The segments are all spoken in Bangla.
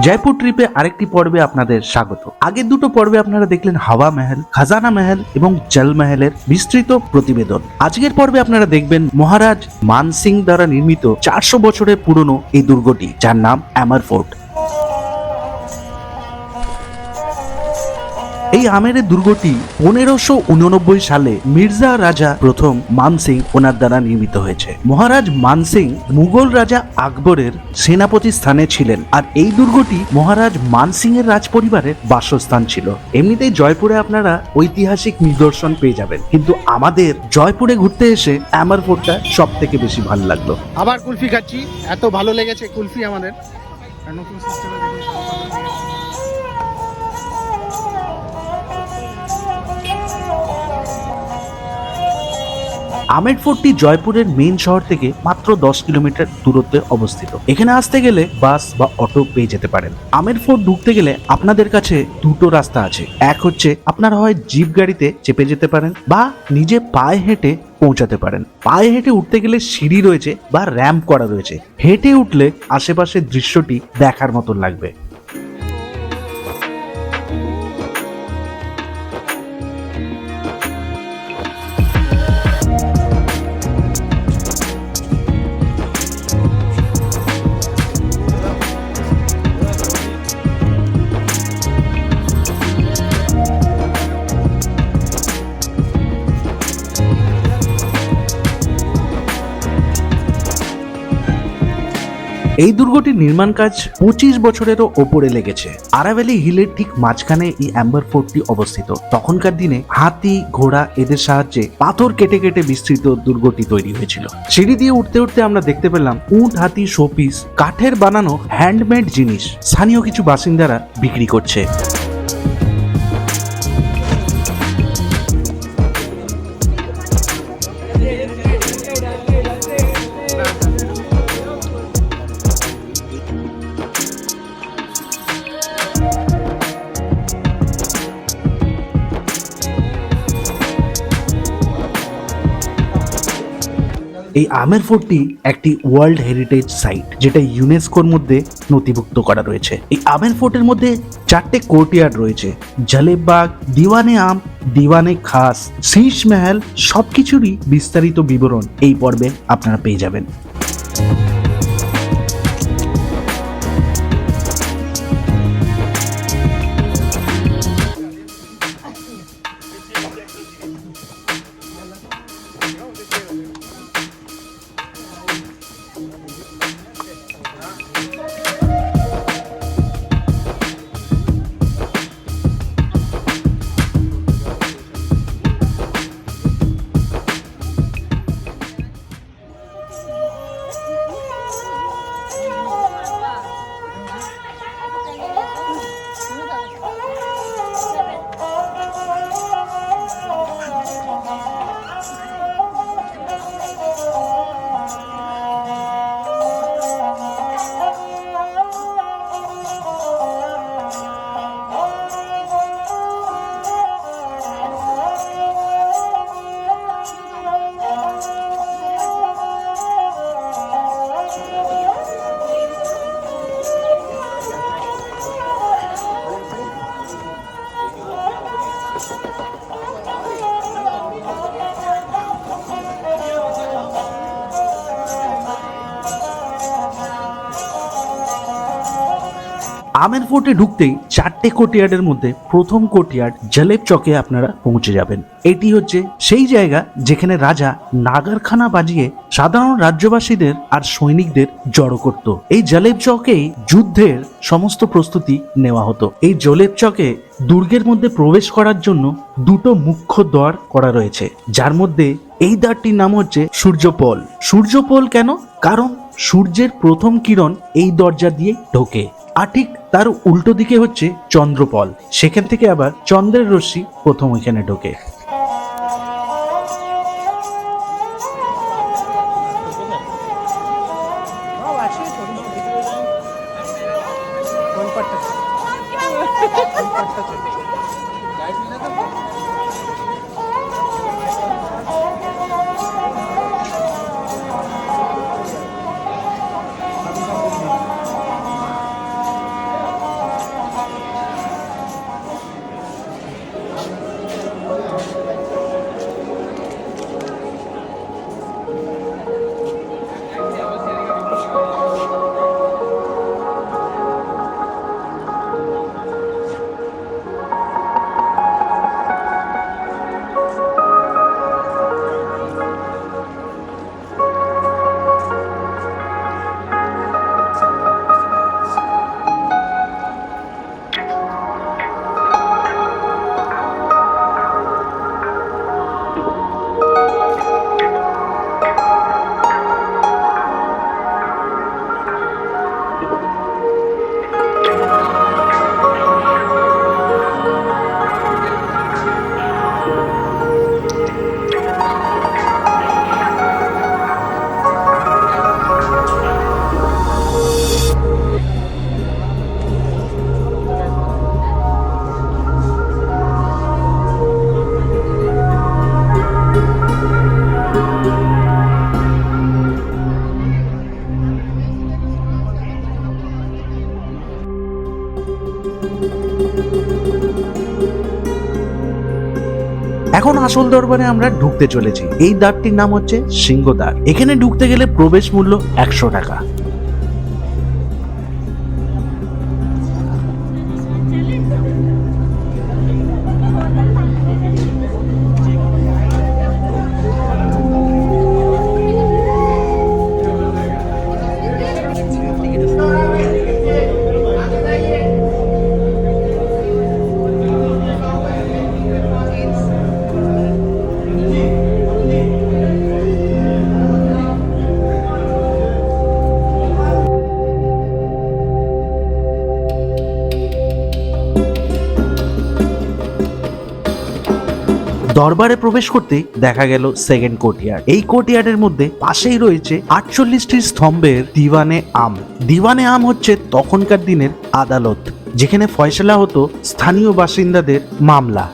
জয়পুর ট্রিপে আরেকটি পর্বে আপনাদের স্বাগত। আগের দুটো পর্বে আপনারা দেখলেন হাওয়া মহল, খাজানা মহল এবং জল মহলের বিস্তৃত প্রতিবেদন। আজকের পর্বে আপনারা দেখবেন মহারাজ মানসিং দ্বারা নির্মিত চারশো বছরের পুরনো এই দুর্গটি, যার নাম অ্যামার ফোর্ট এই আমেরের দুর্গটি পনেরোশো উননব্বই সালে মির্জা রাজা প্রথম মানসিং ওনার দ্বারা নির্মিত হয়েছে। মহারাজ মানসিং মুঘল রাজা আকবরের সেনাপতি স্থানে ছিলেন আর এই দুর্গটি মহারাজ মানসিং এর রাজপরিবারের বাসস্থান ছিল। এমনিতেই জয়পুরে আপনারা ঐতিহাসিক নিদর্শন পেয়ে যাবেন। কিন্তু আমাদের জয়পুরে ঘুরতে এসে ফোর্টটা সব থেকে বেশি ভালো লাগল। আবার কুলফি খাচ্ছি। এত ভালো লেগেছে কুলফি আমাদের। নতুন সিস্টেমে আমের ফোর্টটি জয়পুরের মেইন শহর থেকে মাত্র দশ কিলোমিটার দূরত্বে অবস্থিত। এখানে আসতে গেলে বাস বা অটো পেয়ে যেতে পারেন। আমের ফোর্ট ঢুকতে গেলে আপনাদের কাছে দুটো রাস্তা আছে। এক হচ্ছে আপনারা হয় জিপ গাড়িতে চেপে যেতে পারেন বা নিজে পায়ে হেঁটে পৌঁছাতে পারেন। পায়ে হেঁটে উঠতে গেলে সিঁড়ি রয়েছে বা র্যাম্প করা রয়েছে। হেঁটে উঠলে আশেপাশের দৃশ্যটি দেখার মতন লাগবে। এই দুর্গটির নির্মাণ কাজ পঁচিশ বছরেরও ওপরে লেগেছে। আরাভ্যালি হিলের ঠিক মাঝখানে এই অ্যাম্বার ফোর্টটি অবস্থিত। তখনকার দিনে হাতি, ঘোড়া এদের সাহায্যে পাথর কেটে কেটে বিস্তৃত দুর্গটি তৈরি হয়েছিল। সিঁড়ি দিয়ে উঠতে উঠতে আমরা দেখতে পেলাম উট, হাতি, শোপিস, কাঠের বানানো হ্যান্ডমেড জিনিস। স্থানীয় কিছু বাসিন্দারা বিক্রি করছে। এই আমের ফোর্টটি একটি ওয়ার্ল্ড হেরিটেজ সাইট, যেটা ইউনেস্কোর মধ্যে নথিভুক্ত করা রয়েছে। এই আমের ফোর্টের মধ্যে চারটে কোর্টিয়ার্ড রয়েছে। জালেবাগ দিওয়ানে আম, দিওয়ানে খাস, শীষ মহল, সবকিছুরই বিস্তারিত বিবরণ এই পর্বে আপনারা পেয়ে যাবেন। আমের ফোর্টে ঢুকতেই চারটে কোর্টইয়ার্ডের মধ্যে প্রথম কোর্টইয়ার্ড জলেব চকে আপনারা পৌঁছে যাবেন। এটি হচ্ছে সেই জায়গা যেখানে রাজা নাগারখানা বাজিয়ে সাধারণ রাজ্যবাসীদের আর সৈনিকদের জড়ো করত। এই জলেব চকেই যুদ্ধের সমস্ত প্রস্তুতি নেওয়া হতো। এই জলেব চকে দুর্গের মধ্যে প্রবেশ করার জন্য দুটো মুখ্য দ্বার করা রয়েছে। যার মধ্যে এই দ্বারটির নাম হচ্ছে সূর্যপল। সূর্যপল কেন? কারণ সূর্যের প্রথম কিরণ এই দরজা দিয়ে ঢোকে। আর ঠিক তার উল্টো দিকে হচ্ছে চন্দ্রপল। সেখান থেকে আবার চন্দ্রের রশ্মি প্রথম ওইখানে ঢোকে। কোন পাটটা? কোন পাটটা 감사합니다. এখন আসল দরবারে আমরা ঢুকতে চলেছি। এই দ্বারটির নাম হচ্ছে সিংহদ্বার। এখানে ঢুকতে গেলে প্রবেশ মূল্য একশো টাকা। দরবারে প্রবেশ করতে দেখা গেল সেকেন্ড কোর্টিয়ার্ড এই কোর্টিয়ার্ডের মধ্যে পাশেই রয়েছে আটচল্লিশটি স্তম্ভের দিওয়ানে আম। দিওয়ানে আম হচ্ছে তখনকার দিনের আদালত, যেখানে ফয়সলা হতো স্থানীয় বাসিন্দাদের মামলা।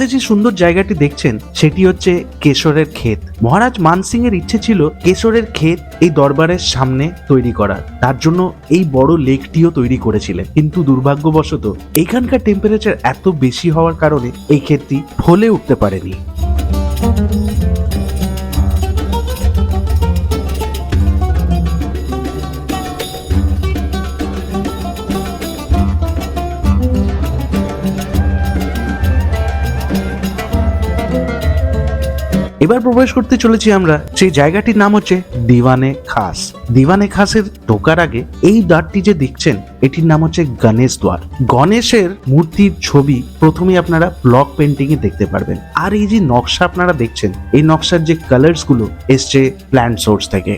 পাশে যে সুন্দর জায়গাটি দেখছেন, সেটি হচ্ছে কেশরের ক্ষেত। মহারাজ মানসিং এর ইচ্ছে ছিল কেশরের ক্ষেত এই দরবারের সামনে তৈরি করার। তার জন্য এই বড় লেকটিও তৈরি করেছিলেন। কিন্তু দুর্ভাগ্যবশত এখানকার টেম্পারেচার এত বেশি হওয়ার কারণে এই ক্ষেতটি ফলে উঠতে পারেনি। এবার প্রবেশ করতে চলেছি আমরা। সেই জায়গাটির নাম হচ্ছে দিওয়ানে খাস। দিওয়ানে খাসের ঢোকার আগে এই দ্বারটি যে দেখছেন, এটির নাম হচ্ছে গণেশ দ্বার। গণেশের মূর্তির ছবি প্রথমে আপনারা ব্লক পেন্টিং এ দেখতে পারবেন। আর এই যে নকশা আপনারা দেখছেন, এই নকশার যে কালার্সগুলো এসছে প্ল্যান্ট সোর্স থেকে।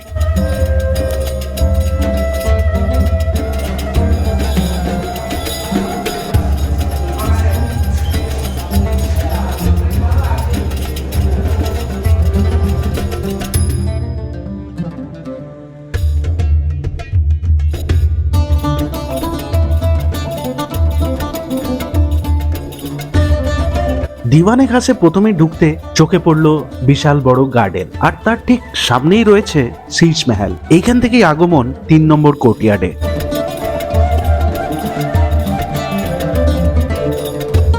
দিওয়ানে ঘাসে প্রথমে ঢুকতে চোখে পড়ল বিশাল বড় গার্ডেন। আর তার ঠিক সামনেই রয়েছে শীর্ষ মেহাল। এইখান থেকেই আগমন তিন নম্বর কোর্টইয়ার্ডে।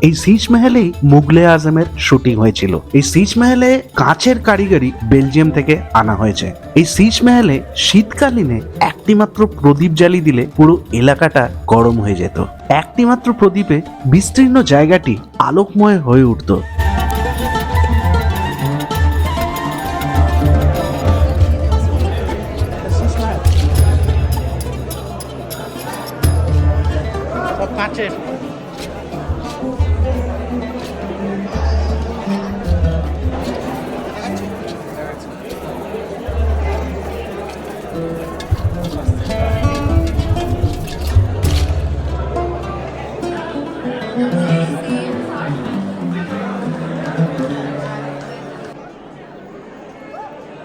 এই সিজ মেহেলেই মুগলে আজমের শুটিং হয়েছিল। এই সিজ মেহেলে কাঁচের কারিগরি বেলজিয়াম থেকে আনা হয়েছে। এই সিজ মেহেলে শীতকালীনে একটিমাত্র প্রদীপ জ্বালি দিলে পুরো এলাকাটা গরম হয়ে যেত। একটিমাত্র প্রদীপে বিস্তীর্ণ জায়গাটি আলোকময় হয়ে উঠত।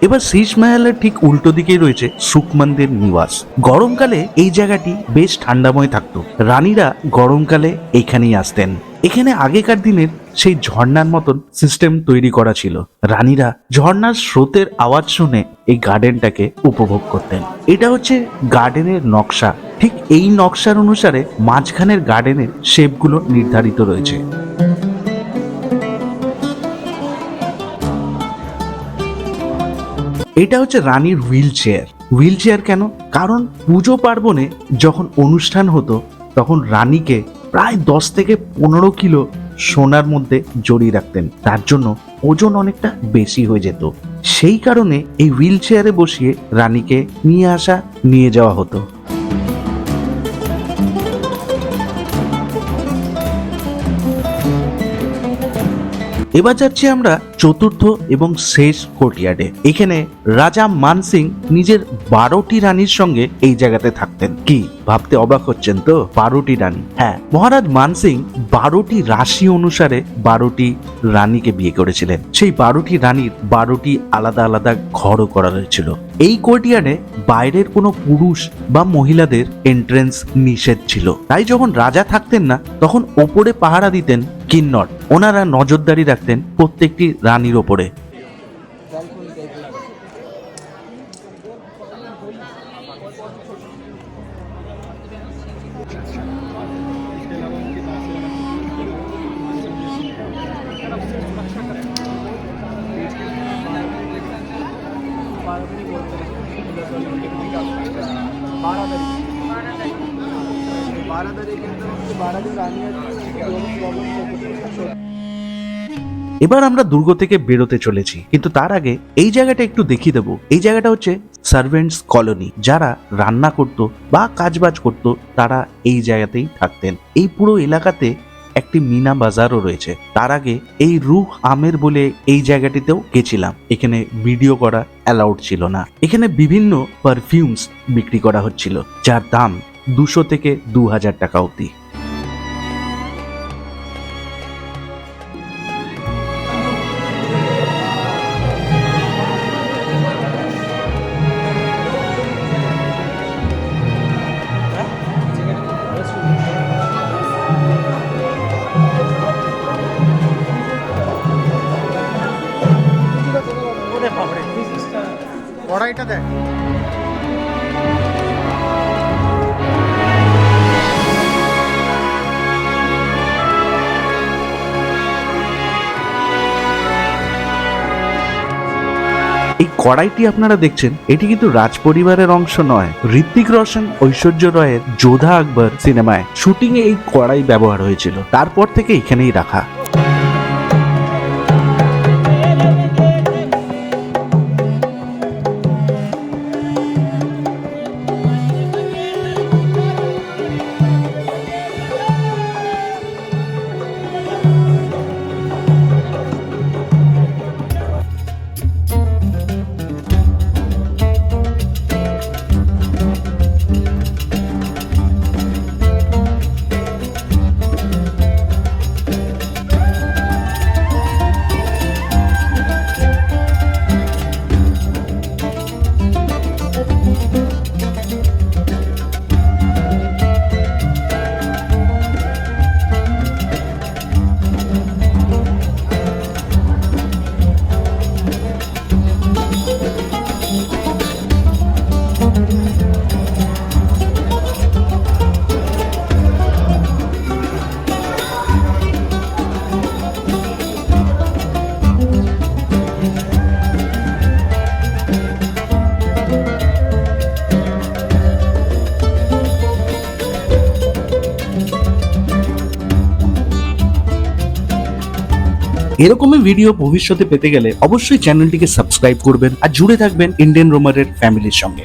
এবার শীষ মহলের ঠিক উল্টো দিকেই রয়েছে সুখমন্দির নিবাস। গরমকালে এই জায়গাটি বেশ ঠান্ডাময় থাকতো। রানীরা গরমকালে এখানেই আসতেন। এখানে আগেকার দিনের সেই ঝর্ণার মতন সিস্টেম তৈরি করা ছিল। রানীরা ঝর্ণার স্রোতের আওয়াজ শুনে এই গার্ডেনটাকে উপভোগ করতেন। এটা হচ্ছে গার্ডেনের নকশা। ঠিক এই নকশার অনুসারে মাঝখানের গার্ডেনের শেপগুলো নির্ধারিত রয়েছে। এটা হচ্ছে রানীর হুইল চেয়ার হুইল চেয়ার কেন? কারণ পুজো পার্বণে যখন অনুষ্ঠান হতো, তখন রানীকে প্রায় দশ থেকে পনেরো কিলো সোনার মধ্যে জড়িয়ে রাখতেন। তার জন্য ওজন অনেকটা বেশি হয়ে যেত। সেই কারণে এই হুইল চেয়ারে বসিয়ে রানীকে নিয়ে আসা, নিয়ে যাওয়া হতো। এবার যাচ্ছি আমরা চতুর্থ এবং শেষ কোর্টইয়ার্ডে এখানে রাজা মানসিং নিজের বারোটি রানীর সঙ্গে এই জায়গাতে থাকতেন। কি, ভাবতে অবাক হচ্ছেন তো? বারোটি রানী। হ্যাঁ মহারাজ মানসিং বারোটি রাশি অনুসারে বারোটি রানীকে বিয়ে করেছিলেন। সেই বারোটি রানীর বারোটি আলাদা আলাদা ঘরও করা হয়েছিল। এই কোর্টিয়ারে বাইরের কোনো পুরুষ বা মহিলাদের এন্ট্রেন্স নিষেধ ছিল। তাই যখন রাজা থাকতেন না, তখন ওপরে পাহারা দিতেন কিন্নর ওনারা নজরদারি রাখতেন প্রত্যেকটি রানীর ওপরে बारह तारीख के अंदर बारह जो रानी है दोनों प्रॉब्लम এবার আমরা দুর্গ থেকে বেরোতে চলেছি, কিন্তু তার আগে এই জায়গাটা একটু দেখিয়ে দেবো। এই জায়গাটা হচ্ছে সার্ভেন্টস কলোনি যারা রান্না করত বা কাজবাজ করত, তারা এই জায়গাতেই থাকতেন। এই পুরো এলাকাতে একটি মিনা বাজারও রয়েছে। তার আগে এই রুহ আমের বলে এই জায়গাটিতেও গেছিলাম। এখানে ভিডিও করা অ্যালাউড ছিল না। এখানে বিভিন্ন পারফিউমস বিক্রি করা হচ্ছিল, যার দাম দুশো থেকে দু হাজার টাকা অবধি। কড়াইটা দেখ। এই কড়াইটি আপনারা দেখছেন, এটি কিন্তু রাজ পরিবারের অংশ নয় ঋত্বিক রোশন, ঐশ্বর্য রয়ের যোধা আকবর সিনেমায় শুটিং এই কড়াই ব্যবহার হয়েছিল। তারপর থেকে এখানেই রাখা। এরকমই ভিডিও ভবিষ্যতে পেতে গেলে অবশ্যই চ্যানেলটিকে সাবস্ক্রাইব করবেন আর জুড়ে থাকবেন ইন্ডিয়ান রোমারের ফ্যামিলির সঙ্গে।